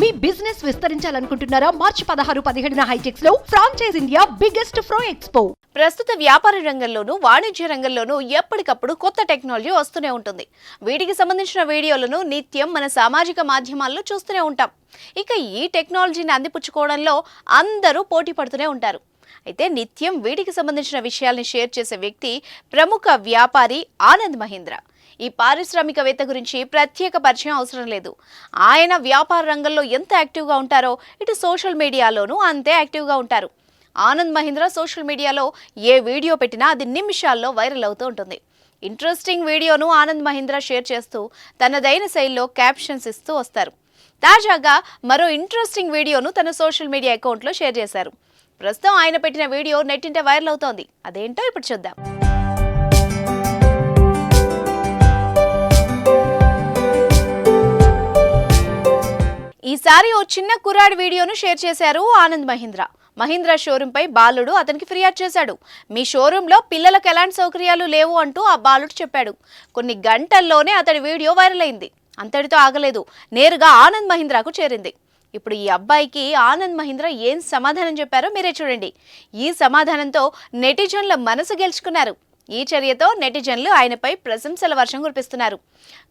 మీ business విస్తరించాలనుకుంటున్నారా? మార్చి పదహారు పదిహేడున హైటెక్స్లో ఫ్రాంచైజ్ ఇండియా బిగ్గెస్ట్ ఫ్రో ఎక్స్పో ప్రస్తుత వ్యాపార రంగంలోనూ వాణిజ్య రంగంలోనూ ఎప్పటికప్పుడు కొత్త టెక్నాలజీ వస్తూనే ఉంటుంది. వీటికి సంబంధించిన వీడియోలను నిత్యం మన సామాజిక మాధ్యమాల్లో చూస్తూనే ఉంటాం. ఇక ఈ టెక్నాలజీని అందిపుచ్చుకోవడంలో అందరూ పోటీ పడుతూనే ఉంటారు. అయితే నిత్యం వీటికి సంబంధించిన విషయాల్ని షేర్ చేసే వ్యక్తి ప్రముఖ వ్యాపారి ఆనంద్ మహీంద్ర. ఈ పారిశ్రామికవేత్త గురించి ప్రత్యేక పరిచయం అవసరం లేదు. ఆయన వ్యాపార రంగంలో ఎంత యాక్టివ్గా ఉంటారో ఇటు సోషల్ మీడియాలోనూ అంతే యాక్టివ్గా ఉంటారు. ఆనంద్ మహీంద్ర సోషల్ మీడియాలో ఏ వీడియో పెట్టినా అది నిమిషాల్లో వైరల్ అవుతూ ఉంటుంది. ఇంట్రెస్టింగ్ వీడియోను ఆనంద్ మహీంద్ర షేర్ చేస్తూ తనదైన శైలిలో క్యాప్షన్స్ ఇస్తూ వస్తారు. తాజాగా మరో ఇంట్రెస్టింగ్ వీడియోను తన సోషల్ మీడియా అకౌంట్లో షేర్ చేశారు. ప్రస్తుతం ఆయన పెట్టిన వీడియో నెట్టింట వైరల్ అవుతోంది. అదేంటో ఇప్పుడు చూద్దాం. ఈసారి ఓ చిన్న కుర్రాడి వీడియోను షేర్ చేశారు ఆనంద్ మహీంద్ర. మహీంద్ర షోరూంపై బాలుడు అతనికి ఫిర్యాదు చేశాడు. మీ షోరూంలో పిల్లలకు ఎలాంటి సౌకర్యాలు లేవు అంటూ ఆ బాలుడు చెప్పాడు. కొన్ని గంటల్లోనే అతడి వీడియో వైరల్ అయింది. అంతటితో ఆగలేదు. నేరుగా ఆనంద్ మహీంద్రకు చేరింది. ఇప్పుడు ఈ అబ్బాయికి ఆనంద్ మహీంద్ర ఏం సమాధానం చెప్పారో మీరే చూడండి. ఈ సమాధానంతో నెటిజన్ల మనసు గెలుచుకున్నారు. ఈ చర్యతో నెటిజన్లు ఆయనపై ప్రశంసల వర్షం కురిపిస్తున్నారు.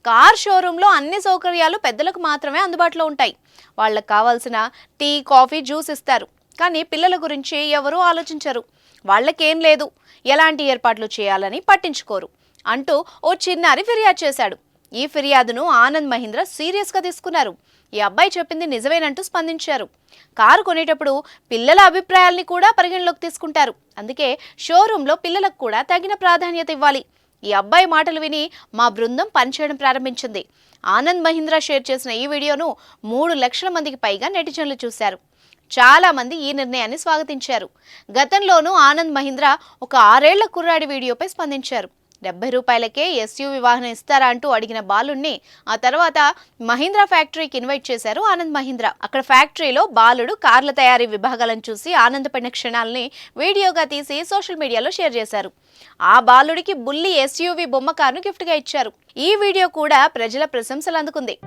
కార్ షోరూంలో అన్ని సౌకర్యాలు పెద్దలకు మాత్రమే అందుబాటులో ఉంటాయి. వాళ్ళకు కావాల్సిన టీ కాఫీ జ్యూస్ ఇస్తారు. కానీ పిల్లల గురించి ఎవరూ ఆలోచించరు. వాళ్ళకేం లేదు. ఎలాంటి ఏర్పాట్లు చేయాలని పట్టించుకోరు. అంటూ ఓ చిన్నారి ఫిర్యాదు చేశాడు. ఈ ఫిర్యాదును ఆనంద్ మహీంద్ర సీరియస్గా తీసుకున్నారు. ఈ అబ్బాయి చెప్పింది నిజమేనంటూ స్పందించారు. కారు కొనేటప్పుడు పిల్లల అభిప్రాయాల్ని కూడా పరిగణలోకి తీసుకుంటారు. అందుకే షోరూంలో పిల్లలకు కూడా తగిన ప్రాధాన్యత ఇవ్వాలి. ఈ అబ్బాయి మాటలు విని మా బృందం పనిచేయడం ప్రారంభించింది. ఆనంద్ మహీంద్రా షేర్ చేసిన ఈ వీడియోను మూడు లక్షల మందికి పైగా నెటిజన్లు చూశారు. చాలా మంది ఈ నిర్ణయాన్ని స్వాగతించారు. గతంలోనూ ఆనంద్ మహీంద్రా ఒక ఆరేళ్ళ కుర్రాడి వీడియోపై స్పందించారు. డెబ్బై రూపాయలకే ఎస్యూవి వాహనం ఇస్తారా అంటూ అడిగిన బాలుణ్ణి ఆ తర్వాత మహీంద్రా ఫ్యాక్టరీకి ఇన్వైట్ చేశారు ఆనంద్ మహీంద్రా. అక్కడ ఫ్యాక్టరీలో బాలుడు కార్ల తయారీ విభాగాలను చూసి ఆనందపడిన క్షణాలని వీడియోగా తీసి సోషల్ మీడియాలో షేర్ చేశారు. ఆ బాలుడికి బుల్లి ఎస్యూవి బొమ్మ కారును గిఫ్ట్గా ఇచ్చారు. ఈ వీడియో కూడా ప్రజల ప్రశంసలు అందుకుంది.